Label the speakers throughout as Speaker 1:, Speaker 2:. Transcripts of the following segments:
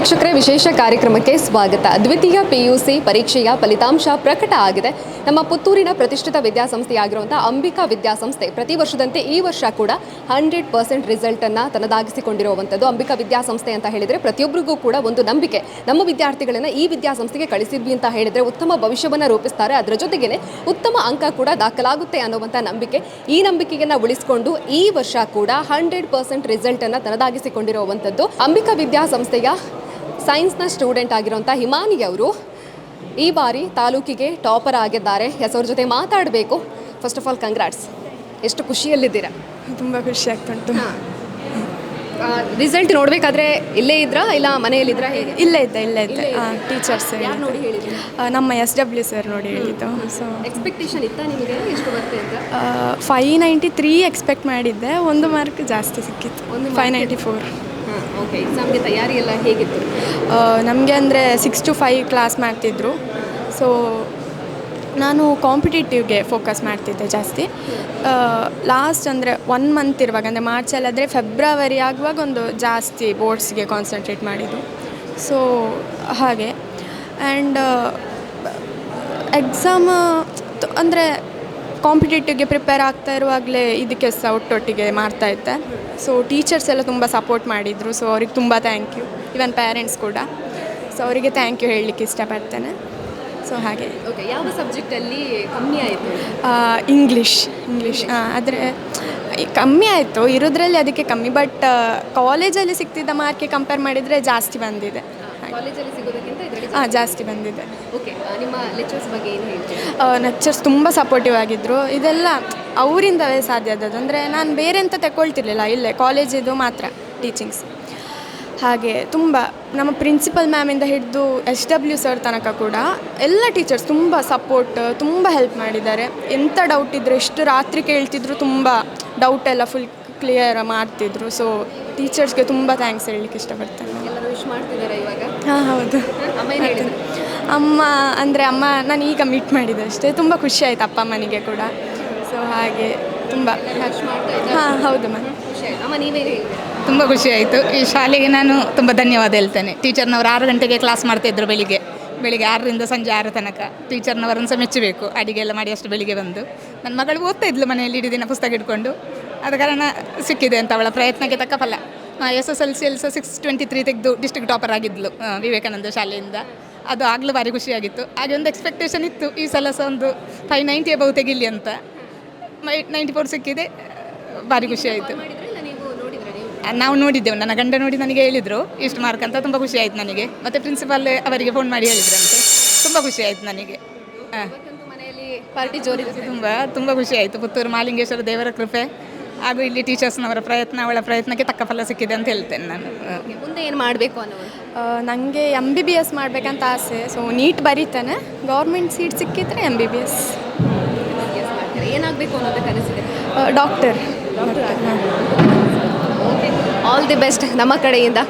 Speaker 1: ವೀಕ್ಷಕರೇ, ವಿಶೇಷ ಕಾರ್ಯಕ್ರಮಕ್ಕೆ ಸ್ವಾಗತ. ದ್ವಿತೀಯ ಪಿಯುಸಿ ಪರೀಕ್ಷೆಯ ಫಲಿತಾಂಶ ಪ್ರಕಟ ಆಗಿದೆ. ನಮ್ಮ ಪುತ್ತೂರಿನ ಪ್ರತಿಷ್ಠಿತ ವಿದ್ಯಾಸಂಸ್ಥೆಯಾಗಿರುವಂಥ ಅಂಬಿಕಾ ವಿದ್ಯಾಸಂಸ್ಥೆ ಪ್ರತಿ ವರ್ಷದಂತೆ ಈ ವರ್ಷ ಕೂಡ ಹಂಡ್ರೆಡ್ ಪರ್ಸೆಂಟ್ ರಿಸಲ್ಟನ್ನು ತನ್ನದಾಗಿಸಿಕೊಂಡಿರುವಂಥದ್ದು ಅಂಬಿಕಾ ವಿದ್ಯಾಸಂಸ್ಥೆ ಅಂತ ಹೇಳಿದರೆ ಪ್ರತಿಯೊಬ್ಬರಿಗೂ ಕೂಡ ಒಂದು ನಂಬಿಕೆ. ನಮ್ಮ ವಿದ್ಯಾರ್ಥಿಗಳನ್ನು ಈ ವಿದ್ಯಾಸಂಸ್ಥೆಗೆ ಕಳಿಸಿದ್ವಿ ಅಂತ ಹೇಳಿದರೆ ಉತ್ತಮ ಭವಿಷ್ಯವನ್ನು ರೂಪಿಸ್ತಾರೆ. ಅದರ ಜೊತೆಗೇನೆ ಉತ್ತಮ ಅಂಕ ಕೂಡ ದಾಖಲಾಗುತ್ತೆ ಅನ್ನುವಂಥ ನಂಬಿಕೆ ಈ ನಂಬಿಕೆಯನ್ನು ಉಳಿಸಿಕೊಂಡು ಈ ವರ್ಷ ಕೂಡ ಹಂಡ್ರೆಡ್ ಪರ್ಸೆಂಟ್ ರಿಸಲ್ಟನ್ನು ತನ್ನದಾಗಿಸಿಕೊಂಡಿರುವಂಥದ್ದು ಅಂಬಿಕಾ ವಿದ್ಯಾಸಂಸ್ಥೆಯ ಸೈನ್ಸ್ನ ಸ್ಟೂಡೆಂಟ್ ಆಗಿರುವಂಥ ಹಿಮಾನಿ ಅವರು ಈ ಬಾರಿ ತಾಲೂಕಿಗೆ ಟಾಪರ್ ಆಗಿದ್ದಾರೆ. ಎಸ್ ಅವ್ರ ಜೊತೆ ಮಾತಾಡಬೇಕು. ಫಸ್ಟ್ ಆಫ್ ಆಲ್ ಕಂಗ್ರಾಟ್ಸ್ ಎಷ್ಟು ಖುಷಿಯಲ್ಲಿದ್ದೀರಾ?
Speaker 2: ತುಂಬ ಖುಷಿ ಆಗ್ತುಂಟು
Speaker 1: ರಿಸಲ್ಟ್ ನೋಡಬೇಕಾದ್ರೆ ಇಲ್ಲೇ ಇದ್ರಾ ಇಲ್ಲ ಮನೆಯಲ್ಲಿದ್ರಾ ಹೇಗೆ?
Speaker 2: ಇಲ್ಲೇ ಇದ್ದೆ ಇಲ್ಲೇ ಇದ್ದೆ. ಟೀಚರ್ಸ್
Speaker 1: ನೋಡಿ ಹೇಳಿದ್ರು
Speaker 2: ನಮ್ಮ ಎಸ್ ಡಬ್ಲ್ಯೂ ಸರ್ ನೋಡಿ ಹೇಳಿದ್ದು. ಸೊ
Speaker 1: ಎಕ್ಸ್ಪೆಕ್ಟೇಷನ್ ಇತ್ತ ನಿಮಗೆ? ಎಷ್ಟು ಬರ್ತಾ
Speaker 2: ಫೈ ನೈಂಟಿ ತ್ರೀ ಎಕ್ಸ್ಪೆಕ್ಟ್ ಮಾಡಿದ್ದೆ. ಒಂದು ಮಾರ್ಕ್ ಜಾಸ್ತಿ ಸಿಕ್ಕಿತ್ತು.
Speaker 1: ಒಂದು
Speaker 2: ಫೈ ನೈಂಟಿ ಫೋರ್
Speaker 1: ಓಕೆ ಎಕ್ಸಾಮ್ಗೆ ತಯಾರಿ ಎಲ್ಲ ಹೇಗಿತ್ತು?
Speaker 2: ನಮಗೆ ಅಂದರೆ ಸಿಕ್ಸ್ ಟು ಫೈವ್ ಕ್ಲಾಸ್ ಮಾಡ್ತಿದ್ರು. ಸೊ ನಾನು ಕಾಂಪಿಟೇಟಿವ್ಗೆ ಫೋಕಸ್ ಮಾಡ್ತಿದ್ದೆ ಜಾಸ್ತಿ. ಲಾಸ್ಟ್ ಅಂದರೆ ಒನ್ ಮಂತ್ ಇರುವಾಗ, ಅಂದರೆ ಮಾರ್ಚಲ್ಲಾದರೆ ಫೆಬ್ರವರಿ ಆಗುವಾಗ ಒಂದು ಜಾಸ್ತಿ ಬೋರ್ಡ್ಸ್ಗೆ ಕಾನ್ಸಂಟ್ರೇಟ್ ಮಾಡಿದ್ದು. ಸೊ ಹಾಗೆ. ಆ್ಯಂಡ್ ಎಕ್ಸಾಮ್ ಅಂದರೆ ಕಾಂಪಿಟೇಟಿವ್ಗೆ ಪ್ರಿಪೇರ್ ಆಗ್ತಾ ಇರುವಾಗಲೇ ಇದಕ್ಕೆ ಸಹ ಒಟ್ಟೊಟ್ಟಿಗೆ ಮಾಡ್ತಾ ಇದ್ದೆ. ಸೊ ಟೀಚರ್ಸ್ ಎಲ್ಲ ತುಂಬ ಸಪೋರ್ಟ್ ಮಾಡಿದರು. ಸೊ ಅವ್ರಿಗೆ ತುಂಬ ಥ್ಯಾಂಕ್ ಯು ಇವನ್ ಪೇರೆಂಟ್ಸ್ ಕೂಡ. ಸೊ ಅವರಿಗೆ ಥ್ಯಾಂಕ್ ಯು ಹೇಳಲಿಕ್ಕೆ ಇಷ್ಟಪಡ್ತೇನೆ. ಸೊ ಹಾಗೆ.
Speaker 1: ಓಕೆ ಯಾವ ಸಬ್ಜೆಕ್ಟಲ್ಲಿ ಕಮ್ಮಿ ಆಯಿತು?
Speaker 2: ಇಂಗ್ಲೀಷ್ ಇಂಗ್ಲೀಷ್ ಆದರೆ ಕಮ್ಮಿ ಆಯಿತು. ಇರೋದ್ರಲ್ಲಿ ಅದಕ್ಕೆ ಕಮ್ಮಿ ಬಟ್ ಕಾಲೇಜಲ್ಲಿ ಸಿಕ್ತಿದ್ದ ಮಾರ್ಕ್ಗೆ ಕಂಪೇರ್ ಮಾಡಿದರೆ ಜಾಸ್ತಿ ಬಂದಿದೆ.
Speaker 1: ಕಾಲೇಜಲ್ಲಿ ಸಿಗೋದಕ್ಕಿಂತ ಇದರಲ್ಲಿ
Speaker 2: ಹಾಂ ಜಾಸ್ತಿ? ಬಂದಿದೆ.
Speaker 1: ಓಕೆ ನಿಮ್ಮ ಲೆಕ್ಚರ್ಸ್ ಬಗ್ಗೆ ಏನು ಹೇಳ್ತೀರಾ?
Speaker 2: ಲೆಕ್ಚರ್ಸ್ ತುಂಬ ಸಪೋರ್ಟಿವ್ ಆಗಿದ್ದರು ಇದೆಲ್ಲ ಅವರಿಂದವೇ ಸಾಧ್ಯ ಆದದ್ದು. ಅಂದರೆ ನಾನು ಬೇರೆ ಅಂತ ತಗೊಳ್ತಿರ್ಲಿಲ್ಲ ಇಲ್ಲೇ ಕಾಲೇಜಿದು ಮಾತ್ರ ಟೀಚಿಂಗ್ಸ್ ಹಾಗೆ ತುಂಬ ನಮ್ಮ ಪ್ರಿನ್ಸಿಪಲ್ ಮ್ಯಾಮಿಂದ ಹಿಡಿದು ಎಸ್ ಡಬ್ಲ್ಯೂ ಸರ್ ತನಕ ಕೂಡ ಎಲ್ಲ ಟೀಚರ್ಸ್ ತುಂಬ ಸಪೋರ್ಟ್ ತುಂಬ ಹೆಲ್ಪ್ ಮಾಡಿದ್ದಾರೆ. ಎಂಥ ಡೌಟ್ ಇದ್ದರೆ ಎಷ್ಟು ರಾತ್ರಿ ಕೇಳ್ತಿದ್ರು ತುಂಬ ಡೌಟ್ ಎಲ್ಲ ಫುಲ್ ಕ್ಲಿಯರ್ ಮಾಡ್ತಿದ್ರು. ಸೊ ಟೀಚರ್ಸ್ಗೆ ತುಂಬ ಥ್ಯಾಂಕ್ಸ್ ಹೇಳಲಿಕ್ಕೆ ಇಷ್ಟಪಡ್ತೇನೆ
Speaker 1: ಎಲ್ಲರೂ ವಿಶ್ ಮಾಡ್ತಿದ್ದಾರೆ ಇವಾಗ
Speaker 2: ಹಾಂ ಹೌದು.
Speaker 1: ಅಮ್ಮ ಏನು ಹೇಳಿದ್ರು?
Speaker 2: ಅಮ್ಮ ಅಂದರೆ ಅಮ್ಮ ನಾನು ಈಗ ಮೀಟ್ ಮಾಡಿದೆ ಅಷ್ಟೇ. ತುಂಬ ಖುಷಿ ಆಯ್ತು ಅಪ್ಪ ಅಮ್ಮನಿಗೆ ಕೂಡ. ಸೊ ಹಾಗೆ ತುಂಬ ಹಾಂ ಹೌದು ಮ್ಯಾಮ್.
Speaker 1: ಖುಷಿ ಆಯ್ತು. ಅಮ್ಮ ನೀವೇ
Speaker 3: ತುಂಬ ಖುಷಿ ಆಯಿತು. ಈ ಶಾಲೆಗೆ ನಾನು ತುಂಬ ಧನ್ಯವಾದ ಹೇಳ್ತೇನೆ. ಟೀಚರ್ನವರು ಆರು ಗಂಟೆಗೆ ಕ್ಲಾಸ್ ಮಾಡ್ತಾಯಿದ್ರು ಬೆಳಿಗ್ಗೆ. ಬೆಳಿಗ್ಗೆ ಆರರಿಂದ ಸಂಜೆ ಆರು ತನಕ. ಟೀಚರ್ನವರನ್ನು ಸಹ ಮೆಚ್ಚಬೇಕು ಅಡಿಗೆ ಎಲ್ಲ ಮಾಡಿ ಅಷ್ಟು ಬೆಳಿಗ್ಗೆ ಬಂದು. ನನ್ನ ಮಗಳು ಓದ್ತಾ ಇದ್ಲು ಮನೆಯಲ್ಲಿ ಇಡೀ ದಿನ ಪುಸ್ತಕ ಇಟ್ಕೊಂಡು ಆದ ಕಾರಣ ಸಿಕ್ಕಿದೆ ಅಂತ ಅವಳ ಪ್ರಯತ್ನಕ್ಕೆ ತಕ್ಕ ಫಲ. S S L C L ಸಹ ಸಿಕ್ಸ್ ಟ್ವೆಂಟಿ ತ್ರೀ ತೆಗೆದು ಡಿಸ್ಟ್ರಿಕ್ಟ್ ಟಾಪರ್ ಆಗಿದ್ಲು ವಿವೇಕಾನಂದ ಶಾಲೆಯಿಂದ. ಅದು ಆಗಲೂ ಭಾರಿ ಖುಷಿಯಾಗಿತ್ತು. ಹಾಗೆ ಒಂದು ಎಕ್ಸ್ಪೆಕ್ಟೇಷನ್ ಇತ್ತು ಈ ಸಲ ಸಹ ಒಂದು ಫೈವ್ ನೈಂಟಿ ಅಬೌವ್ ತೆಗಿಲಿ ಅಂತ. ನೈಂಟಿ ಫೋರ್ ಸಿಕ್ಕಿದೆ ಭಾರಿ ಖುಷಿ ಆಯಿತು
Speaker 1: ಮಾಡಿದ್ರೆ ಇಲ್ಲ ನೀವು
Speaker 3: ನೋಡಿದ್ದೆವು ನನ್ನ ಗಂಡ ನೋಡಿ ನನಗೆ ಹೇಳಿದರು ಇಷ್ಟು ಮಾರ್ಕ್ ಅಂತ ತುಂಬ ಖುಷಿ ಆಯ್ತು ನನಗೆ. ಮತ್ತು ಪ್ರಿನ್ಸಿಪಾಲ್ ಅವರಿಗೆ ಫೋನ್ ಮಾಡಿ ಹೇಳಿದ್ರಂತೆ. ತುಂಬ ಖುಷಿ ಆಯ್ತು ನನಗೆ ಹಾಂ
Speaker 1: ಮನೆಯಲ್ಲಿ ಪಾರ್ಟಿ ಜೋರಿದೆ
Speaker 3: ತುಂಬ ತುಂಬ ಖುಷಿ ಆಯಿತು ಪುತ್ತೂರು ಮಾಲಿಂಗೇಶ್ವರ ದೇವರ ಕೃಪೆ. ಹಾಗೂ ಇಲ್ಲಿ ಟೀಚರ್ಸ್ನವರ ಪ್ರಯತ್ನ ಅವಳ ಪ್ರಯತ್ನಕ್ಕೆ ತಕ್ಕ ಫಲ ಸಿಕ್ಕಿದೆ ಅಂತ ಹೇಳ್ತೇನೆ ನಾನು.
Speaker 1: ಮುಂದೆ ಏನು ಮಾಡಬೇಕು ಅನ್ನೋದು?
Speaker 2: ನನಗೆ ಎಂ ಬಿ ಬಿ ಎಸ್ ಮಾಡಬೇಕಂತ ಆಸೆ. ಸೊ ನೀಟ್ ಬರೀತಾನೆ. ಗೌರ್ಮೆಂಟ್ ಸೀಟ್ ಸಿಕ್ಕಿದ್ರೆ ಎಂ ಬಿ ಬಿ ಎಸ್
Speaker 1: ಏನಾಗಬೇಕು ಅನ್ನೋದು ಕನಸಿದೆ
Speaker 2: ಡಾಕ್ಟರ್
Speaker 1: ಆಲ್ ದಿ ಬೆಸ್ಟ್ ನಮ್ಮ ಕಡೆಯಿಂದ.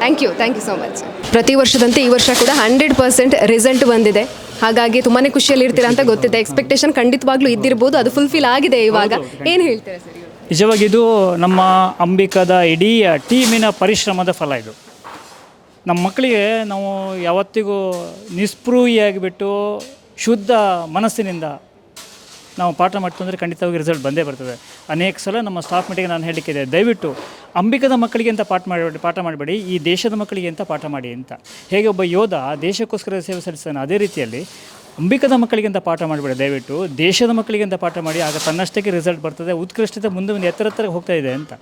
Speaker 1: Thank you thank you so much ಪ್ರತಿ ವರ್ಷದಂತೆ ಈ ವರ್ಷ ಕೂಡ ಹಂಡ್ರೆಡ್ ಪರ್ಸೆಂಟ್ ರಿಸಲ್ಟ್ ಬಂದಿದೆ. ಹಾಗಾಗಿ ತುಂಬಾ ಖುಷಿಯಲ್ಲಿ ಇರ್ತೀರಾ ಅಂತ ಗೊತ್ತಿದೆ. ಎಕ್ಸ್ಪೆಕ್ಟೇಷನ್ ಖಂಡಿತವಾಗ್ಲೂ ಇದ್ದಿರ್ಬೋದು. ಅದು ಫುಲ್ಫಿಲ್ ಆಗಿದೆ ಇವಾಗ. ಏನು ಹೇಳ್ತೀರಾ ಸರ್
Speaker 4: ನಿಜವಾಗಿ ಇದು ನಮ್ಮ ಅಂಬಿಕಾದ ಇಡೀ ಟೀಮಿನ ಪರಿಶ್ರಮದ ಫಲ ಇದು. ನಮ್ಮ ಮಕ್ಕಳಿಗೆ ನಾವು ಯಾವತ್ತಿಗೂ ನಿಸ್ಪೃಹಿಯಾಗಿಬಿಟ್ಟು ಶುದ್ಧ ಮನಸ್ಸಿನಿಂದ ನಾವು ಪಾಠ ಮಾಡ್ತು ಅಂದರೆ ಖಂಡಿತವಾಗಿ ರಿಸಲ್ಟ್ ಬಂದೇ ಬರ್ತದೆ. ಅನೇಕ ಸಲ ನಮ್ಮ ಸ್ಟಾಫ್ ಮೀಟಿಂಗ್ ನಾನು ಹೇಳಲಿಕ್ಕಿದೆ ದಯವಿಟ್ಟು ಅಂಬಿಕದ ಮಕ್ಕಳಿಗೆ ಅಂತ ಪಾಠ ಮಾಡಬೇಡಿ ಪಾಠ ಮಾಡಬೇಡಿ, ಈ ದೇಶದ ಮಕ್ಕಳಿಗೆ ಅಂತ ಪಾಠ ಮಾಡಿ ಅಂತ. ಹೇಗೆ ಒಬ್ಬ ಯೋಧ ದೇಶಕ್ಕೋಸ್ಕರ ಸೇವೆ ಸಲ್ಲಿಸ್ತಾನೆ ಅದೇ ರೀತಿಯಲ್ಲಿ ಅಂಬಿಕದ ಮಕ್ಕಳಿಗಿಂತ ಪಾಠ ಮಾಡಿಬಿಡಿ, ದಯವಿಟ್ಟು. ದೇಶದ ಮಕ್ಕಳಿಗಿಂತ ಪಾಠ ಮಾಡಿ, ಆಗ ತನ್ನಷ್ಟಕ್ಕೆ ರಿಸಲ್ಟ್ ಬರ್ತದೆ, ಉತ್ಕೃಷ್ಟತೆ ಮುಂದೆ ಒಂದು ಎತ್ತರ ಹತ್ತಿರ ಹೋಗ್ತಾ ಇದೆ ಅಂತ.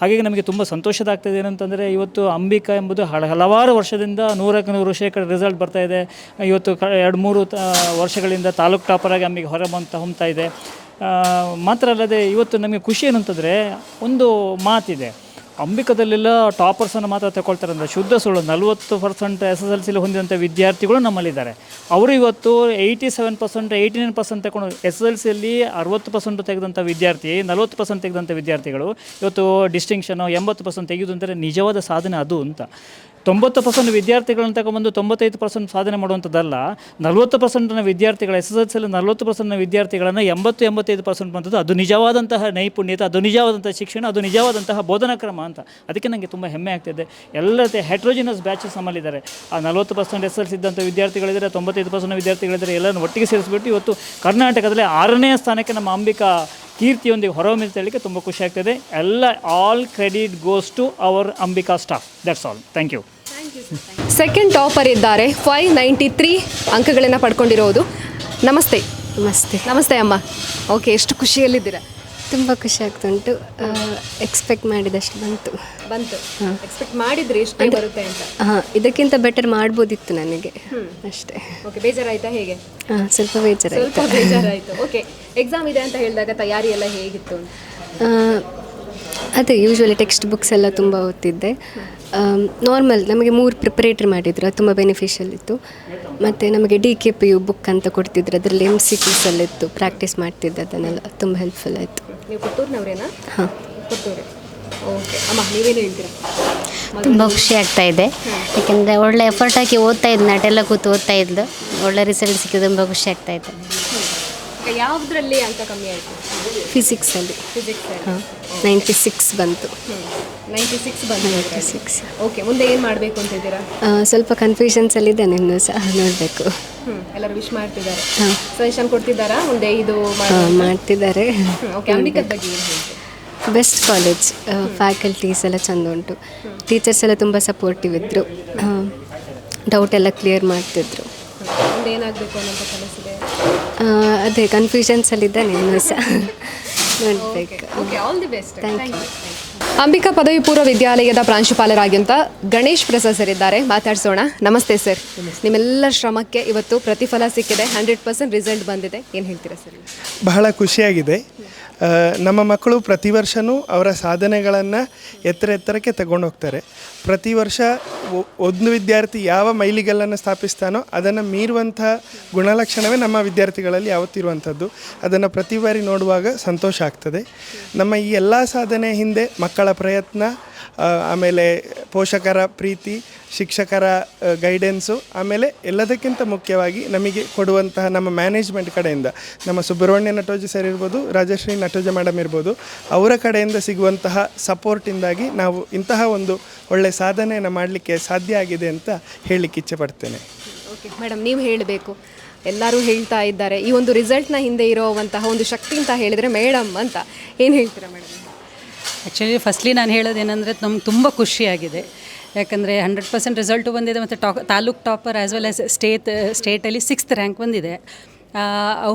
Speaker 4: ಹಾಗಾಗಿ ನಮಗೆ ತುಂಬ ಸಂತೋಷದ ಆಗ್ತದೆ ಏನಂತಂದರೆ, ಇವತ್ತು ಅಂಬಿಕಾ ಎಂಬುದು ಹಲ ಹಲವಾರು ವರ್ಷದಿಂದ ನೂರಕ್ಕೆ ನೂರು ಶೇಕಡ ರಿಸಲ್ಟ್ ಬರ್ತಾ ಇದೆ. ಇವತ್ತು ಕ, ಎರಡು, ಮೂರು ವರ್ಷಗಳಿಂದ ತಾಲೂಕು ಟಾಪರಾಗಿ ಅಂಬಿಗೆ ಹೊರ ಬಂತ ಇದೆ. ಮಾತ್ರ ಅಲ್ಲದೆ ಇವತ್ತು ನಮಗೆ ಖುಷಿ ಏನು ಅಂತಂದರೆ ಒಂದು ಮಾತಿದೆ. ಅಂಬಿಕದಲ್ಲೆಲ್ಲ ಟಾಪರ್ಸನ್ನು ಮಾತ್ರ ತಗೊಳ್ತಾರೆ ಅಂದರೆ ಶುದ್ಧ ಸುಳ್ಳು, ನಲ್ವತ್ತು ಪರ್ಸೆಂಟ್ ಎಸ್ ಎಸ್ ಎಲ್ ಸಿಲಿ ಹೊಂದಿದಂಥ ವಿದ್ಯಾರ್ಥಿಗಳು ನಮ್ಮಲ್ಲಿದ್ದಾರೆ. ಅವರು ಇವತ್ತು eighty seven percent eighty nine percent ತಗೊಂಡು ಎಸ್ ಎಸ್ ಎಲ್ ಸಿಯಲ್ಲಿ ಅರವತ್ತು ಪರ್ಸೆಂಟ್ ತೆಗೆದಂಥ ವಿದ್ಯಾರ್ಥಿ, ನಲ್ವತ್ತು ಪರ್ಸೆಂಟ್ ತೆಗೆದಂಥ ವಿದ್ಯಾರ್ಥಿಗಳು ಇವತ್ತು ಡಿಸ್ಟಿಂಕ್ಷನು ಎಂಬತ್ತು ಪರ್ಸೆಂಟ್ ತೆಗೆದು ಅಂದರೆ ನಿಜವಾದ ಸಾಧನೆ ಅದು ಅಂತ. ತೊಂಬತ್ತು ಪರ್ಸೆಂಟ್ ವಿದ್ಯಾರ್ಥಿಗಳನ್ನು ತಗೊಂಬಂದು ತೊಂಬತ್ತೈದು ಪರ್ಸೆಂಟ್ ಸಾಧನೆ ಮಾಡುವಂಥದ್ದಲ್ಲ, ನಲವತ್ತು ಪರ್ಸೆಂಟ್ನ ವಿದ್ಯಾರ್ಥಿಗಳ ಎಸ್ ಎಸ್ ಎಲ್ ಸಿಯಲ್ಲಿ ನಲವತ್ತು ಪರ್ಸೆಂಟ್ನ ವಿದ್ಯಾರ್ಥಿಗಳನ್ನು ಎಂಬತ್ತು ಎಂಬತ್ತೈದು ಪರ್ಸೆಂಟ್ ಬಂದದ್ದು. ಅದು ನಿಜವಾದಂತಹ ನೈಪುಣ್ಯತೆ, ಅದು ನಿಜವಾದಂಥ ಶಿಕ್ಷಣ, ಅದು ನಿಜವಾದಂತಹ ಬೋಧನಾ ಕ್ರಮ ಅಂತ. ಅದಕ್ಕೆ ನನಗೆ ತುಂಬ ಹೆಮ್ಮೆ ಆಗ್ತಿದೆ. ಎಲ್ಲ ಹೈಡ್ರೋಜಿನಸ್ ಬ್ಯಾಚಸ್ ನಮ್ಮಲ್ಲಿದ್ದಾರೆ ಆ ನಲವತ್ತು ಪರ್ಸೆಂಟ್ ಎಸ್ ಎಲ್ ಸಿ ಇದ್ದಂಥ ವಿದ್ಯಾರ್ಥಿಗಳಿದ್ದಾರೆ ತೊಂಬತ್ತೈದು ಪರ್ಸೆಂಟ್ ವಿದ್ಯಾರ್ಥಿಗಳಿದ್ದಾರೆ ಎಲ್ಲರನ್ನು ಒಟ್ಟಿಗೆ ಸೇರಿಸ್ಬಿಟ್ಟು ಇವತ್ತು ಕರ್ನಾಟಕದಲ್ಲಿ ಆರನೇ ಸ್ಥಾನಕ್ಕೆ ನಮ್ಮ ಅಂಬಿಕಾ ಕೀರ್ತಿಯೊಂದಿಗೆ ಹೊರಹೊಮ್ಮಿದ ಹೇಳಲಿಕ್ಕೆ ತುಂಬ ಖುಷಿ ಆಗ್ತದೆ. ಎಲ್ಲ all credit goes to our Ambika staff that's all thank you
Speaker 1: second topper ಇದ್ದಾರೆ. ಫೈವ್ ನೈಂಟಿ ತ್ರೀ ಅಂಕಗಳನ್ನು ಪಡ್ಕೊಂಡಿರೋದು. ನಮಸ್ತೆ.
Speaker 5: ನಮಸ್ತೆ.
Speaker 1: ನಮಸ್ತೆ ಅಮ್ಮ. ಓಕೆ ಎಷ್ಟು ಖುಷಿಯಲ್ಲಿದ್ದೀರಾ?
Speaker 5: ತುಂಬ ಖುಷಿ ಆಗ್ತುಂಟು ಎಕ್ಸ್ಪೆಕ್ಟ್ ಮಾಡಿದಷ್ಟು ಬಂತು.
Speaker 1: ಬಂತು. ಎಕ್ಸ್ಪೆಕ್ಟ್ ಮಾಡಿದ್ರೆ ಎಷ್ಟು ಬರುತ್ತೆ ಅಂತ.
Speaker 5: ಹಾಂ ಇದಕ್ಕಿಂತ ಬೆಟರ್ ಮಾಡ್ಬೋದಿತ್ತು ನನಗೆ. ಅಷ್ಟೇ.
Speaker 1: ಓಕೆ ಬೇಜಾರಾಯ್ತಾ ಹೇಗೆ?
Speaker 5: ಹಾಂ ಸ್ವಲ್ಪ ಬೇಜಾರಾಯ್ತು.
Speaker 1: ಸ್ವಲ್ಪ ಬೇಜಾರಾಯಿತು. ಓಕೆ ಎಕ್ಸಾಮ್ ಇದೆ ಅಂತ ಹೇಳಿದಾಗ ತಯಾರಿ ಎಲ್ಲ ಹೇಗಿತ್ತು?
Speaker 5: ಅದೇ ಯೂಶ್ವಲಿ ಟೆಕ್ಸ್ಟ್ ಬುಕ್ಸ್ ಎಲ್ಲ ತುಂಬ ಓದ್ತಿದ್ದೆ. ನಾರ್ಮಲ್ ನಮಗೆ ಮೂರು ಪ್ರಿಪರೇಟ್ರಿ ಮಾಡಿದ್ರು ಅದು ತುಂಬ ಬೆನಿಫಿಷಿಯಲ್ ಇತ್ತು. ಮತ್ತು ನಮಗೆ D K P U book ಅಂತ ಕೊಡ್ತಿದ್ರು ಅದರಲ್ಲಿ ಎಂ ಸಿ ಕ್ಯೂಸ್ ಎಲ್ಲ ಇತ್ತು ಪ್ರಾಕ್ಟೀಸ್ ಮಾಡ್ತಿದ್ದೆ ಅದನ್ನೆಲ್ಲ ತುಂಬ ಹೆಲ್ಪ್ಫುಲ್ ಆಯಿತು.
Speaker 1: ನೀವು ಪುತ್ತೂರಿನವರೇನಾ?
Speaker 5: ಹಾಂ.
Speaker 1: ಪುತ್ತೂರು? ಓಕೆ ಅಮ್ಮ ನೀವೇನು ಹೇಳ್ತೀರಾ?
Speaker 6: ತುಂಬ ಖುಷಿ ಆಗ್ತಾ ಇದೆ. ಯಾಕೆಂದರೆ ಒಳ್ಳೆ ಎಫರ್ಟ್ ಹಾಕಿ ಓದ್ತಾ ಇದ್ದೆ ನಟೆಲ್ಲ ಕೂತು ಓದ್ತಾ ಇದ್ದು ಒಳ್ಳೆ ರಿಸಲ್ಟ್ ಸಿಕ್ಕಿದ ತುಂಬ ಖುಷಿ ಆಗ್ತಾ ಇದೆ.
Speaker 1: ಯಾವುದರಲ್ಲಿ ಯಾವುದ್ರಲ್ಲಿ ಅಂಕ ಕಮ್ಮಿ ಆಯಿತು?
Speaker 5: ಫಿಸಿಕ್ಸಲ್ಲಿ
Speaker 1: ಫಿಸಿಕ್ಸ್
Speaker 5: ಹಾಂ. ನೈಂಟಿ ಸಿಕ್ಸ್ ಬಂತು.
Speaker 1: ನೈಂಟಿ ಸಿಕ್ಸ್ ಬಂದು
Speaker 5: ಸಿಕ್ಸ್.
Speaker 1: ಓಕೆ ಮುಂದೆ ಏನು ಮಾಡಬೇಕು ಅಂತ ಇದ್ದೀರಾ
Speaker 5: ಸ್ವಲ್ಪ ಕನ್ಫ್ಯೂಷನ್ಸಲ್ಲಿದ್ದೇನೆ ಇನ್ನೂ ಸಹ ನೋಡಬೇಕು.
Speaker 1: ಎಲ್ಲರೂ ವಿಶ್ ಮಾಡ್ತಿದ್ದಾರೆ. ಸಜೆಷನ್ ಕೊಡ್ತಿದ್ದಾರಾ? ಮುಂದೆ ಇದು
Speaker 5: ಮಾಡ್ತಿದ್ದಾರೆ.
Speaker 1: ಓಕೆ ಅಂಬಿಕದ ಬಗ್ಗೆ ಏನು ಹೇಳ್ತೀರಾ?
Speaker 5: ಬೆಸ್ಟ್ ಕಾಲೇಜ್ ಫ್ಯಾಕಲ್ಟೀಸ್ ಎಲ್ಲ ಚೆಂದ ಉಂಟು. ಟೀಚರ್ಸ್ ಎಲ್ಲ ತುಂಬ ಸಪೋರ್ಟಿವ್ ಇದ್ದರು ಡೌಟ್ ಎಲ್ಲ ಕ್ಲಿಯರ್ ಮಾಡ್ತಿದ್ರು.
Speaker 1: ಮುಂದೆ ಏನಾಗಬೇಕು ಅನ್ನೋಂಥ ಕನಸಿದೆ?
Speaker 5: ಅದೇ ಕನ್ಫ್ಯೂಷನ್ಸಲ್ಲಿದ್ದಾನೆ ಇನ್ನೂ ಸಹ. ನೋಡಬೇಕು
Speaker 1: okay all the best
Speaker 5: thank you
Speaker 1: Ambika ಪದವಿ ಪೂರ್ವ ವಿದ್ಯಾಲಯದ ಪ್ರಾಂಶುಪಾಲರಾಗಿಂತ ಗಣೇಶ್ ಪ್ರಸಾದ್ ಸರ್ ಇದ್ದಾರೆ ಮಾತಾಡ್ಸೋಣ. ನಮಸ್ತೆ ಸರ್. ನಿಮ್ಮೆಲ್ಲ ಶ್ರಮಕ್ಕೆ ಇವತ್ತು ಪ್ರತಿಫಲ ಸಿಕ್ಕಿದೆ. ಹಂಡ್ರೆಡ್ ಪರ್ಸೆಂಟ್ ರಿಸಲ್ಟ್ ಬಂದಿದೆ. ಏನು ಹೇಳ್ತೀರಾ ಸರ್?
Speaker 7: ಬಹಳ ಖುಷಿಯಾಗಿದೆ. ನಮ್ಮ ಮಕ್ಕಳು ಪ್ರತಿ ವರ್ಷವೂ ಅವರ ಸಾಧನೆಗಳನ್ನು ಎತ್ತರ ಎತ್ತರಕ್ಕೆ ತಗೊಂಡು ಹೋಗ್ತಾರೆ ಪ್ರತಿ ವರ್ಷ ಒಂದು ವಿದ್ಯಾರ್ಥಿ ಯಾವ ಮೈಲಿಗಲ್ಲನ್ನು ಸ್ಥಾಪಿಸ್ತಾನೋ ಅದನ್ನು ಮೀರುವಂಥ ಗುಣಲಕ್ಷಣವೇ ನಮ್ಮ ವಿದ್ಯಾರ್ಥಿಗಳಲ್ಲಿ ಯಾವತ್ತಿರುವಂಥದ್ದು. ಅದನ್ನು ಪ್ರತಿ ಬಾರಿ ನೋಡುವಾಗ ಸಂತೋಷ ಆಗ್ತದೆ. ನಮ್ಮ ಈ ಎಲ್ಲ ಸಾಧನೆ ಹಿಂದೆ ಮಕ್ಕಳ ಪ್ರಯತ್ನ ಆಮೇಲೆ ಪೋಷಕರ ಪ್ರೀತಿ, ಶಿಕ್ಷಕರ ಗೈಡೆನ್ಸು ಆಮೇಲೆ ಎಲ್ಲದಕ್ಕಿಂತ ಮುಖ್ಯವಾಗಿ ನಮಗೆ ಕೊಡುವಂತಹ ನಮ್ಮ ಮ್ಯಾನೇಜ್ಮೆಂಟ್ ಕಡೆಯಿಂದ, ನಮ್ಮ ಸುಬ್ರಹ್ಮಣ್ಯ ನಟೋಜ ಸರ್ ಇರ್ಬೋದು, ರಾಜಶ್ರೀ ನಟೋಜ ಮೇಡಮ್ ಇರ್ಬೋದು, ಅವರ ಕಡೆಯಿಂದ ಸಿಗುವಂತಹ ಸಪೋರ್ಟಿಂದಾಗಿ ನಾವು ಇಂತಹ ಒಂದು ಒಳ್ಳೆಯ ಸಾಧನೆಯನ್ನು ಮಾಡಲಿಕ್ಕೆ ಸಾಧ್ಯ ಆಗಿದೆ ಅಂತ ಹೇಳಲಿಕ್ಕೆ ಇಚ್ಛೆ ಪಡ್ತೇನೆ.
Speaker 1: ಓಕೆ ಮೇಡಮ್ ನೀವು ಹೇಳಬೇಕು. ಎಲ್ಲರೂ ಹೇಳ್ತಾ ಇದ್ದಾರೆ. ಈ ಒಂದು ರಿಸಲ್ಟ್ನ ಹಿಂದೆ ಇರೋವಂತಹ ಒಂದು ಶಕ್ತಿ ಅಂತ ಹೇಳಿದರೆ ಮೇಡಮ್ ಅಂತ. ಏನು ಹೇಳ್ತೀರಾ ಮೇಡಮ್
Speaker 8: ಆ್ಯಕ್ಚುಲಿ ಫಸ್ಟ್ಲಿ ನಾನು ಹೇಳೋದೇನೆಂದರೆ ನಮ್ಗೆ ತುಂಬ ಖುಷಿಯಾಗಿದೆ. ಯಾಕಂದರೆ ಹಂಡ್ರೆಡ್ ಪರ್ಸೆಂಟ್ ರಿಸಲ್ಟು ಬಂದಿದೆ ಮತ್ತು ಟಾ taluk topper as well as state ಸ್ಟೇಟಲ್ಲಿ sixth rank ಬಂದಿದೆ. ಆ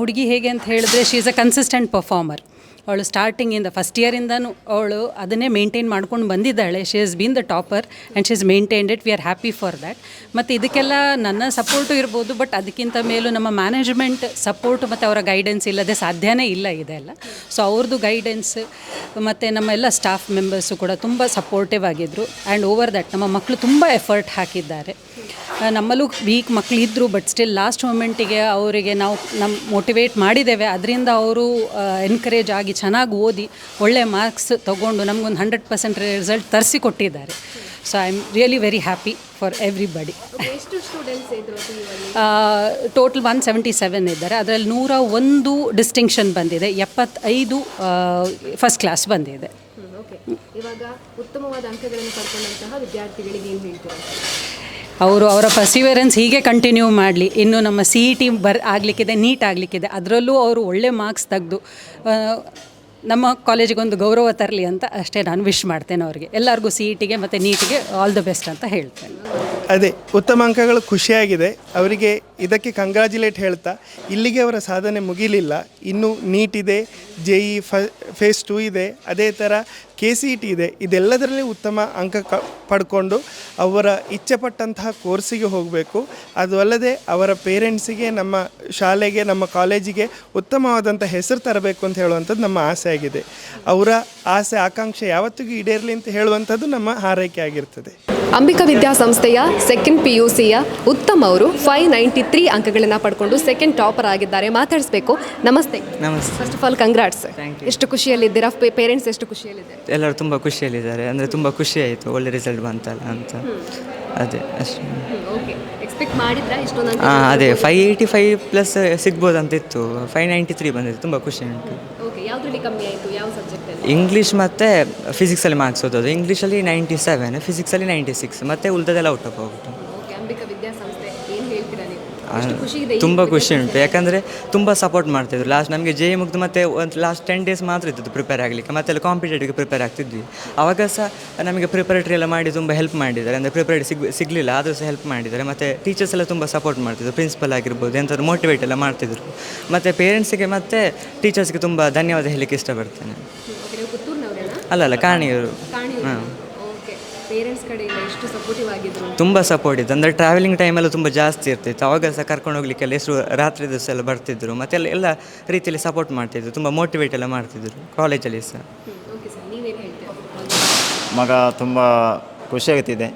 Speaker 8: ಹುಡುಗಿ ಹೇಗೆ ಅಂತ ಹೇಳಿದ್ರೆ she is a consistent performer ಅವಳು ಸ್ಟಾರ್ಟಿಂಗಿಂದ ಫಸ್ಟ್ ಇಯರಿಂದನೂ ಅವಳು ಅದನ್ನೇ ಮೇಂಟೈನ್ ಮಾಡ್ಕೊಂಡು ಬಂದಿದ್ದಾಳೆ. She is been the topper and she is maintained it we are happy for that ಮತ್ತು ಇದಕ್ಕೆಲ್ಲ ನನ್ನ ಸಪೋರ್ಟು ಇರ್ಬೋದು ಬಟ್ ಅದಕ್ಕಿಂತ ಮೇಲೂ ನಮ್ಮ ಮ್ಯಾನೇಜ್ಮೆಂಟ್ ಸಪೋರ್ಟ್ ಮತ್ತು ಅವರ ಗೈಡೆನ್ಸ್ ಇಲ್ಲದೆ ಸಾಧ್ಯನೇ ಇಲ್ಲ ಇದೆಲ್ಲ. ಸೊ ಅವ್ರದ್ದು ಗೈಡೆನ್ಸ್ ಮತ್ತು ನಮ್ಮ ಎಲ್ಲ ಸ್ಟಾಫ್ ಮೆಂಬರ್ಸು ಕೂಡ ತುಂಬ ಸಪೋರ್ಟಿವ್ ಆಗಿದ್ದರು ಆ್ಯಂಡ್ ಓವರ್ ದ್ಯಾಟ್ ನಮ್ಮ ಮಕ್ಕಳು ತುಂಬ ಎಫರ್ಟ್ ಹಾಕಿದ್ದಾರೆ. ನಮ್ಮಲ್ಲೂ ವೀಕ್ ಮಕ್ಕಳು ಇದ್ದರು ಬಟ್ ಸ್ಟಿಲ್ ಲಾಸ್ಟ್ ಮೂಮೆಂಟಿಗೆ ಅವರಿಗೆ ನಾವು ನಮ್ಮ ಮೋಟಿವೇಟ್ ಮಾಡಿದ್ದೇವೆ. ಅದರಿಂದ ಅವರು ಎನ್ಕರೇಜ್ ಆಗಿ ಚೆನ್ನಾಗಿ ಓದಿ ಒಳ್ಳೆ ಮಾರ್ಕ್ಸ್ ತೊಗೊಂಡು ನಮಗೊಂದು ಹಂಡ್ರೆಡ್ ಪರ್ಸೆಂಟ್ ರಿಸಲ್ಟ್ ತರಿಸಿ ಕೊಟ್ಟಿದ್ದಾರೆ so I am really very happy for everybody total one seventy seven ಇದ್ದಾರೆ. ಅದರಲ್ಲಿ ನೂರ ಒಂದು ಡಿಸ್ಟಿಂಕ್ಷನ್ ಬಂದಿದೆ. ಎಪ್ಪತ್ತೈದು ಫಸ್ಟ್ ಕ್ಲಾಸ್ ಬಂದಿದೆ.
Speaker 1: ಓಕೆ ಇವಾಗ ಉತ್ತಮವಾದ ಅಂಕಗಳನ್ನು ಪಡ್ಕೊಂಡಂತಹ ವಿದ್ಯಾರ್ಥಿಗಳಿಗೆ ಏನು ಹೇಳ್ತೀರಾ?
Speaker 8: ಅವರು ಅವರ ಪರ್ಸಿವೆರೆನ್ಸ್ ಹೀಗೆ ಕಂಟಿನ್ಯೂ ಮಾಡಲಿ. ಇನ್ನು ನಮ್ಮ ಸಿ ಇ ಟಿ ಬರ್ ಆಗಲಿಕ್ಕಿದೆ ನೀಟ್ ಆಗಲಿಕ್ಕಿದೆ. ಅದರಲ್ಲೂ ಅವರು ಒಳ್ಳೆ ಮಾರ್ಕ್ಸ್ ತೆಗೆದು ನಮ್ಮ ಕಾಲೇಜಿಗೆ ಒಂದು ಗೌರವ ತರಲಿ ಅಂತ ಅಷ್ಟೇ ನಾನು ವಿಶ್ ಮಾಡ್ತೇನೆ ಅವರಿಗೆ. ಎಲ್ಲರಿಗೂ ಸಿ ಇ ಟಿಗೆ ಮತ್ತು ನೀಟಿಗೆ ಆಲ್ ದ ಬೆಸ್ಟ್ ಅಂತ ಹೇಳ್ತೇನೆ.
Speaker 7: ಅದೇ, ಉತ್ತಮ ಅಂಕಗಳು ಖುಷಿಯಾಗಿದೆ. ಅವರಿಗೆ ಇದಕ್ಕೆ ಕಂಗ್ರ್ಯಾಚುಲೇಟ್ ಹೇಳ್ತಾ, ಇಲ್ಲಿಗೆ ಅವರ ಸಾಧನೆ ಮುಗಿಲಿಲ್ಲ. ಇನ್ನೂ ನೀಟ್ ಇದೆ ಜೆ ಇ ಫ ಫೇಸ್ ಟೂ ಇದೆ. ಅದೇ ಥರ ಕೆ ಸಿ ಇ ಟಿ ಇದೆ. ಇದೆಲ್ಲದರಲ್ಲಿ ಉತ್ತಮ ಅಂಕ ಕ, ಪಡ್ಕೊಂಡು ಅವರ ಇಚ್ಛೆಪಟ್ಟಂತಹ ಕೋರ್ಸಿಗೆ ಹೋಗಬೇಕು. ಅದು ಅಲ್ಲದೆ ಅವರ ಪೇರೆಂಟ್ಸಿಗೆ, ನಮ್ಮ ಶಾಲೆಗೆ, ನಮ್ಮ ಕಾಲೇಜಿಗೆ ಉತ್ತಮವಾದಂಥ ಹೆಸರು ತರಬೇಕು ಅಂತ ಹೇಳುವಂಥದ್ದು ನಮ್ಮ ಆಸೆ ಆಗಿದೆ ಅವರ ಆಸೆ, ಆಕಾಂಕ್ಷೆ ಯಾವತ್ತಿಗೂ ಈಡೇರಲಿ ಅಂತ ಹೇಳುವಂಥದ್ದು ನಮ್ಮ ಹಾರೈಕೆ ಆಗಿರ್ತದೆ.
Speaker 1: ಅಂಬಿಕಾ ವಿದ್ಯಾಸಂಸ್ಥೆಯ ಸೆಕೆಂಡ್ ಪಿ ಯು ಸಿಯ ಉತ್ತಮ್ ಅವರು ಫೈವ್ ನೈಂಟಿ ತ್ರೀ ಅಂಕಗಳನ್ನು ಪಡ್ಕೊಂಡು ಸೆಕೆಂಡ್ ಟಾಪರ್ ಆಗಿದ್ದಾರೆ. ಮಾತಾಡಿಸ್ಬೇಕು. ನಮಸ್ತೆ.
Speaker 9: ನಮಸ್ತೆ.
Speaker 1: First of all congrats. ಎಷ್ಟು ಖುಷಿಯಲ್ಲಿದ್ದೀರಾ? ಪೇರೆಂಟ್ಸ್ ಎಷ್ಟು ಖುಷಿಯಲ್ಲಿದ್ದಾರೆ?
Speaker 9: ಎಲ್ಲರೂ ತುಂಬ ಖುಷಿಯಲ್ಲಿದ್ದಾರೆ. ಅಂದರೆ ತುಂಬ ಖುಷಿ ಆಯಿತು. ಒಳ್ಳೆ ರಿಸಲ್ಟ್ ಬಂತಲ್ಲ ಅಂತ. ಅದೇ ಅಷ್ಟು.
Speaker 1: ಓಕೆ ಎಕ್ಸ್ಪೆಕ್ಟ್ ಮಾಡಿದ್ರಾ? ಇಷ್ಟೊಂದು
Speaker 9: ಹಾಂ ಅದೇ ಫೈವ್ ಏಯ್ಟಿ ಫೈವ್ ಪ್ಲಸ್ ಸಿಗ್ಬೋದು ಅಂತ ಇತ್ತು ಫೈವ್ ನೈಂಟಿ ತ್ರೀ ಬಂದಿದೆ ತುಂಬ ಖುಷಿ ಉಂಟು.
Speaker 1: ಓಕೆ ಯಾವುದ್ರಲ್ಲಿ ಕಮ್ಮಿ ಆಯಿತು?
Speaker 9: ಇಂಗ್ಲೀಷ್ ಮತ್ತು ಫಿಸಿಕ್ಸಲ್ಲಿ ಮಾರ್ಕ್ಸ್ ಓದೋದು. ಇಂಗ್ಲೀಷಲ್ಲಿ ನೈಂಟಿ ಸೆವೆನ್ ಫಿಸಿಕ್ಸಲ್ಲಿ ನೈಂಟಿ ಸಿಕ್ಸ್ ಮತ್ತು ಉಳಿದದೆಲ್ಲ ಔಟ್ ಆಫ್ ಹೋಗ್ಬಿಟ್ಟು ತುಂಬ ಖುಷಿ ಉಂಟು. ಯಾಕಂದರೆ ತುಂಬ ಸಪೋರ್ಟ್ ಮಾಡ್ತಿದ್ರು. ಲಾಸ್ಟ್ ನಮಗೆ ಜೆ ಮುಗ್ದು ಮತ್ತೆ ಒಂದು ಲಾಸ್ಟ್ ಟೆನ್ ಡೇಸ್ ಮಾತ್ರ ಇದ್ದದ್ದು ಪ್ರಿಪೇರ್ ಆಗಲಿಕ್ಕೆ. ಮತ್ತೆಲ್ಲ ಕಾಂಪಿಟೇಟಿವ್ಗೆ ಪ್ರಿಪೇರ್ ಆಗ್ತಿದ್ವಿ. ಆವಾಗ ಸಹ ನಮಗೆ ಪ್ರಿಪರೇಟ್ರಿ ಎಲ್ಲ ಮಾಡಿ ತುಂಬ ಹೆಲ್ಪ್ ಮಾಡಿದ್ದಾರೆ. ಅಂದರೆ ಪ್ರಿಪರೇಟ್ ಸಿಗ್ ಸಿಗಲಿಲ್ಲ ಆದರೂ ಸಹ ಹೆಲ್ಪ್ ಮಾಡಿದ್ದಾರೆ. ಮತ್ತು ಟೀಚರ್ಸ್ ಎಲ್ಲ ತುಂಬ ಸಪೋರ್ಟ್ ಮಾಡ್ತಿದ್ರು. ಪ್ರಿನ್ಸಿಪಲ್ ಆಗಿರ್ಬೋದು ಎಂಥದ್ದು ಮೋಟಿವೇಟ್ ಎಲ್ಲ ಮಾಡ್ತಿದ್ರು. ಮತ್ತು ಪೇರೆಂಟ್ಸಿಗೆ ಮತ್ತು ಟೀಚರ್ಸ್ಗೆ ತುಂಬ ಧನ್ಯವಾದ ಹೇಳಲಿಕ್ಕೆ ಇಷ್ಟಪಡ್ತೇನೆ. ಅಲ್ಲ ಅಲ್ಲ ಕಾಣಿಯವರು ಹಾಂ.
Speaker 1: ಓಕೆ ಪೇರೆಂಟ್ಸ್ ಕಡೆಯಿಂದ ಎಷ್ಟು ಸಪೋರ್ಟಿವ್ ಆಗಿದ್ರು?
Speaker 9: ತುಂಬ ಸಪೋರ್ಟ್ ಇತ್ತು ಅಂದರೆ ಟ್ರಾವೆಲಿಂಗ್ ಟೈಮೆಲ್ಲ ತುಂಬ ಜಾಸ್ತಿ ಇರ್ತಿತ್ತು. ಅವಾಗ ಸಹ ಕರ್ಕೊಂಡು ಹೋಗ್ಲಿಕ್ಕೆಲ್ಲ ಎಷ್ಟು ರಾತ್ರಿ ದಿವಸ ಎಲ್ಲ ಬರ್ತಿದ್ರು. ಮತ್ತೆ ಎಲ್ಲ ಎಲ್ಲ ರೀತಿಯಲ್ಲಿ ಸಪೋರ್ಟ್ ಮಾಡ್ತಿದ್ರು. ತುಂಬ ಮೋಟಿವೇಟ್ ಎಲ್ಲ ಮಾಡ್ತಿದ್ರು ಕಾಲೇಜಲ್ಲಿ ಸಹ.
Speaker 1: ಓಕೆ ಸರ್ ನೀವೇನು ಹೇಳ್ತೀರಾ?
Speaker 10: ಮಗ ತುಂಬ ಖುಷಿಯಾಗುತ್ತಿದೆ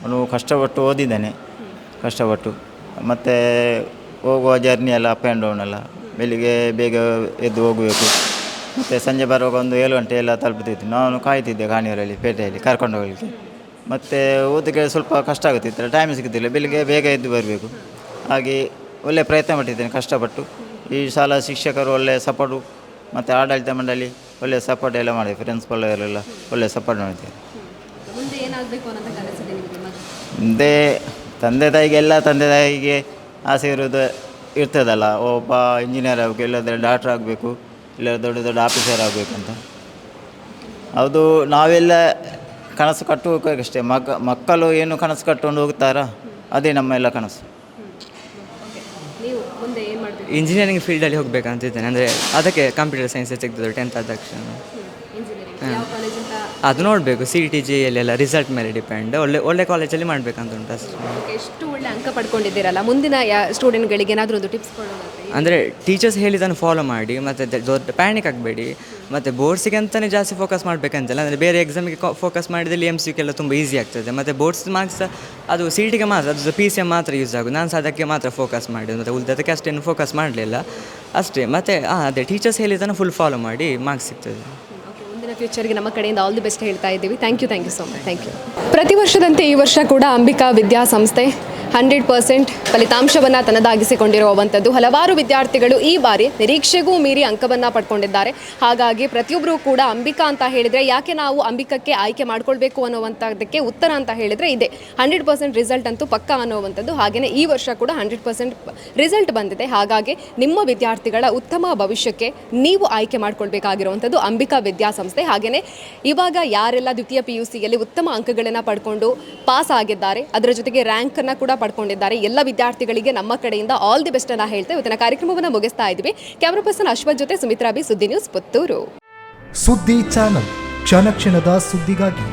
Speaker 10: ಅವನು ಕಷ್ಟಪಟ್ಟು ಓದಿದ್ದಾನೆ. ಕಷ್ಟಪಟ್ಟು. ಮತ್ತು ಹೋಗುವ ಜರ್ನಿ ಎಲ್ಲ ಅಪ್ ಆ್ಯಂಡ್ ಡೌನ್ ಎಲ್ಲ ಬೆಳಿಗ್ಗೆ ಬೇಗ ಎದ್ದು ಹೋಗಬೇಕು. ಮತ್ತು ಸಂಜೆ ಬರುವಾಗ ಒಂದು ಏಳು ಗಂಟೆ ಎಲ್ಲ ತಲುಪುತ್ತಿತ್ತು ನಾನು ಕಾಯ್ತಿದ್ದೆ ಕಾಣಿಯೂರಲ್ಲಿ ಪೇಟೆಯಲ್ಲಿ ಕರ್ಕೊಂಡು ಹೋಗಲಿಕ್ಕೆ. ಮತ್ತು ಓದಕ್ಕೆ ಸ್ವಲ್ಪ ಕಷ್ಟ ಆಗುತ್ತಿತ್ತು ಟೈಮ್ ಸಿಗುತ್ತಿಲ್ಲ. ಬೆಳಿಗ್ಗೆ ಬೇಗ ಎದ್ದು ಬರಬೇಕು. ಹಾಗೆ ಒಳ್ಳೆಯ ಪ್ರಯತ್ನ ಪಟ್ಟಿದ್ದೇನೆ ಕಷ್ಟಪಟ್ಟು. ಈ ಶಾಲಾ ಶಿಕ್ಷಕರು ಒಳ್ಳೆಯ ಸಪೋರ್ಟು ಮತ್ತು ಆಡಳಿತ ಮಂಡಳಿ ಒಳ್ಳೆಯ ಸಪೋರ್ಟ್ ಎಲ್ಲ ಮಾಡಿ ಪ್ರಿನ್ಸಿಪಲ್ ಅವರೆಲ್ಲ ಒಳ್ಳೆಯ ಸಪೋರ್ಟ್ ಮಾಡಿದ್ದೇನೆ
Speaker 1: ಮುಂದೆ ತಂದೆ ತಾಯಿಗೆ
Speaker 10: ಎಲ್ಲ ತಂದೆ ತಾಯಿಗೆ ಆಸೆ ಇರೋದು ಇರ್ತದಲ್ಲ. ಒಬ್ಬ ಇಂಜಿನಿಯರ್ ಆಗಬೇಕು ಇಲ್ಲದ್ರೆ ಡಾಕ್ಟ್ರ್ ಆಗಬೇಕು. ಇಲ್ಲ ದೊಡ್ಡ ದೊಡ್ಡ ಆಫೀಸರ್ ಆಗಬೇಕಂತ. ಅದು ನಾವೆಲ್ಲ ಕನಸು ಕಟ್ಟುವುದಕ್ಕಷ್ಟೇ ಮಗ ಮಕ್ಕಳು ಏನು ಕನಸು ಕಟ್ಕೊಂಡು ಹೋಗ್ತಾರಾ? ಅದೇ ನಮ್ಮ ಎಲ್ಲ ಕನಸು
Speaker 9: ಇಂಜಿನಿಯರಿಂಗ್ ಫೀಲ್ಡಲ್ಲಿ ಹೋಗಬೇಕಂತಿದ್ದೇನೆ ಅಂದರೆ ಅದಕ್ಕೆ ಕಂಪ್ಯೂಟರ್ ಸೈನ್ಸ್ ತೆಗೆದು ಟೆಂತ್ ಆದ ತಕ್ಷಣ
Speaker 1: ಇಂಜಿನಿಯರಿಂಗ್ ಯಾವ ಕಾಲೇಜ್ ಅಂತ
Speaker 9: ಅದು ನೋಡಬೇಕು ಸಿ ಟಿ ಜಿ ಎಲ್ಲ ರಿಸಲ್ಟ್ ಮೇಲೆ ಡಿಪೆಂಡ್ ಒಳ್ಳೆ ಒಳ್ಳೆ ಕಾಲೇಜಲ್ಲಿ ಮಾಡಬೇಕಂತ ಉಂಟು ಅಷ್ಟೇ.
Speaker 1: ಎಷ್ಟು ಒಳ್ಳೆ ಅಂಕ ಪಡ್ಕೊಂಡಿದ್ದೀರಲ್ಲ? ಮುಂದಿನ ಸ್ಟೂಡೆಂಟ್ಗಳಿಗೆ ಏನಾದರೂ ಒಂದು ಟಿಪ್ಸ್ ಕೊಡೋಣ
Speaker 9: ಅಂದರೆ ಟೀಚರ್ಸ್ ಹೇಳಿದ್ದನ್ನು ಫಾಲೋ ಮಾಡಿ ಮತ್ತು ದೊಡ್ಡ ಪ್ಯಾನಿಕ್ ಆಗಬೇಡಿ. ಮತ್ತು ಬೋರ್ಡ್ಸಿಗೆ ಅಂತಲೇ ಜಾಸ್ತಿ ಫೋಕಸ್ ಮಾಡಬೇಕಂತಲ್ಲ ಅಂದರೆ ಬೇರೆ ಎಕ್ಸಾಮಿಗೆ ಫೋಕಸ್ ಮಾಡಿದಲ್ಲಿ ಎಂ ಸಿ ಎಲ್ಲ ತುಂಬ ಈಸಿ ಆಗ್ತದೆ. ಮತ್ತು ಬೋರ್ಡ್ಸ್ ಮಾರ್ಕ್ಸ್ ಅದು ಸಿ ಟಿಗೆ ಮಾತ್ರ ಅದು ಪಿ ಸಿ ಎಂ ಮಾತ್ರ ಯೂಸ್ ಆಗೋದು. ನಾನು ಸಹ ಅದಕ್ಕೆ ಮಾತ್ರ ಫೋಕಸ್ ಮಾಡಿ ಮತ್ತು ಉಳಿದದಕ್ಕೆ ಅಷ್ಟೇನು ಫೋಕಸ್ ಮಾಡಲಿಲ್ಲ. ಅಷ್ಟೇ. ಮತ್ತು ಹಾಂ ಅದೇ ಟೀಚರ್ಸ್ ಹೇಳಿದ್ದನ್ನು ಫುಲ್ ಫಾಲೋ ಮಾಡಿ ಮಾರ್ಕ್ಸ್ ಸಿಗ್ತದೆ.
Speaker 1: ಫ್ಯೂಚರ್ಗೆ ನಮ್ಮ ಕಡೆಯಿಂದ ಆಲ್ ದಿ ಬೆಸ್ಟ್ ಹೇಳ್ತಾ ಇದ್ದೀವಿ. Thank you thank you so much thank you ಪ್ರತಿ ವರ್ಷದಂತೆ ಈ ವರ್ಷ ಕೂಡ ಅಂಬಿಕಾ ವಿದ್ಯಾಸಂಸ್ಥೆ ಹಂಡ್ರೆಡ್ ಪರ್ಸೆಂಟ್ ಫಲಿತಾಂಶವನ್ನು ತನ್ನದಾಗಿಸಿಕೊಂಡಿರುವಂಥದ್ದು. ಹಲವಾರು ವಿದ್ಯಾರ್ಥಿಗಳು ಈ ಬಾರಿ ನಿರೀಕ್ಷೆಗೂ ಮೀರಿ ಅಂಕವನ್ನು ಪಡ್ಕೊಂಡಿದ್ದಾರೆ. ಹಾಗಾಗಿ ಪ್ರತಿಯೊಬ್ಬರೂ ಕೂಡ ಅಂಬಿಕಾ ಅಂತ ಹೇಳಿದರೆ ಯಾಕೆ ನಾವು ಅಂಬಿಕಕ್ಕೆ ಆಯ್ಕೆ ಮಾಡ್ಕೊಳ್ಬೇಕು ಅನ್ನೋವಂಥದ್ದಕ್ಕೆ ಉತ್ತರ ಅಂತ ಹೇಳಿದರೆ ಇದೆ. ಹಂಡ್ರೆಡ್ ಪರ್ಸೆಂಟ್ ರಿಸಲ್ಟ್ ಅಂತೂ ಪಕ್ಕ ಅನ್ನುವಂಥದ್ದು. ಹಾಗೆಯೇ ಈ ವರ್ಷ ಕೂಡ ಹಂಡ್ರೆಡ್ ಪರ್ಸೆಂಟ್ ರಿಸಲ್ಟ್ ಬಂದಿದೆ. ಹಾಗಾಗಿ ನಿಮ್ಮ ವಿದ್ಯಾರ್ಥಿಗಳ ಉತ್ತಮ ಭವಿಷ್ಯಕ್ಕೆ ನೀವು ಆಯ್ಕೆ ಮಾಡ್ಕೊಳ್ಬೇಕಾಗಿರುವಂಥದ್ದು ಅಂಬಿಕಾ ವಿದ್ಯಾಸಂಸ್ಥೆ. ಹಾಗೆಯೇ ಇವಾಗ ಯಾರೆಲ್ಲ ದ್ವಿತೀಯ ಪಿ ಯು ಸಿಯಲ್ಲಿ ಉತ್ತಮ ಅಂಕಗಳನ್ನು ಪಡ್ಕೊಂಡು ಪಾಸ್ ಆಗಿದ್ದಾರೆ. ಅದರ ಜೊತೆಗೆ ರ್ಯಾಂಕನ್ನು ಕೂಡ ಪಡ್ಕೊಂಡಿದ್ದಾರೆ. ಎಲ್ಲ ವಿದ್ಯಾರ್ಥಿಗಳಿಗೆ ನಮ್ಮ ಕಡೆಯಿಂದ ಆಲ್ ದಿ ಬೆಸ್ಟ್ ಅನ್ನ ಹೇಳ್ತಾ ಇವತ್ತಿನ ಕಾರ್ಯಕ್ರಮವನ್ನು ಮುಗಿಸ್ತಾ ಇದ್ವಿ. ಕ್ಯಾಮ್ರಾ ಪರ್ಸನ್ ಅಶ್ವಥ್ ಜೊತೆ Sumitra B Suddi news Puttur.
Speaker 11: Suddi channel ಕ್ಷಣ ಕ್ಷಣದ ಸುದ್ದಿಗಾಗಿ.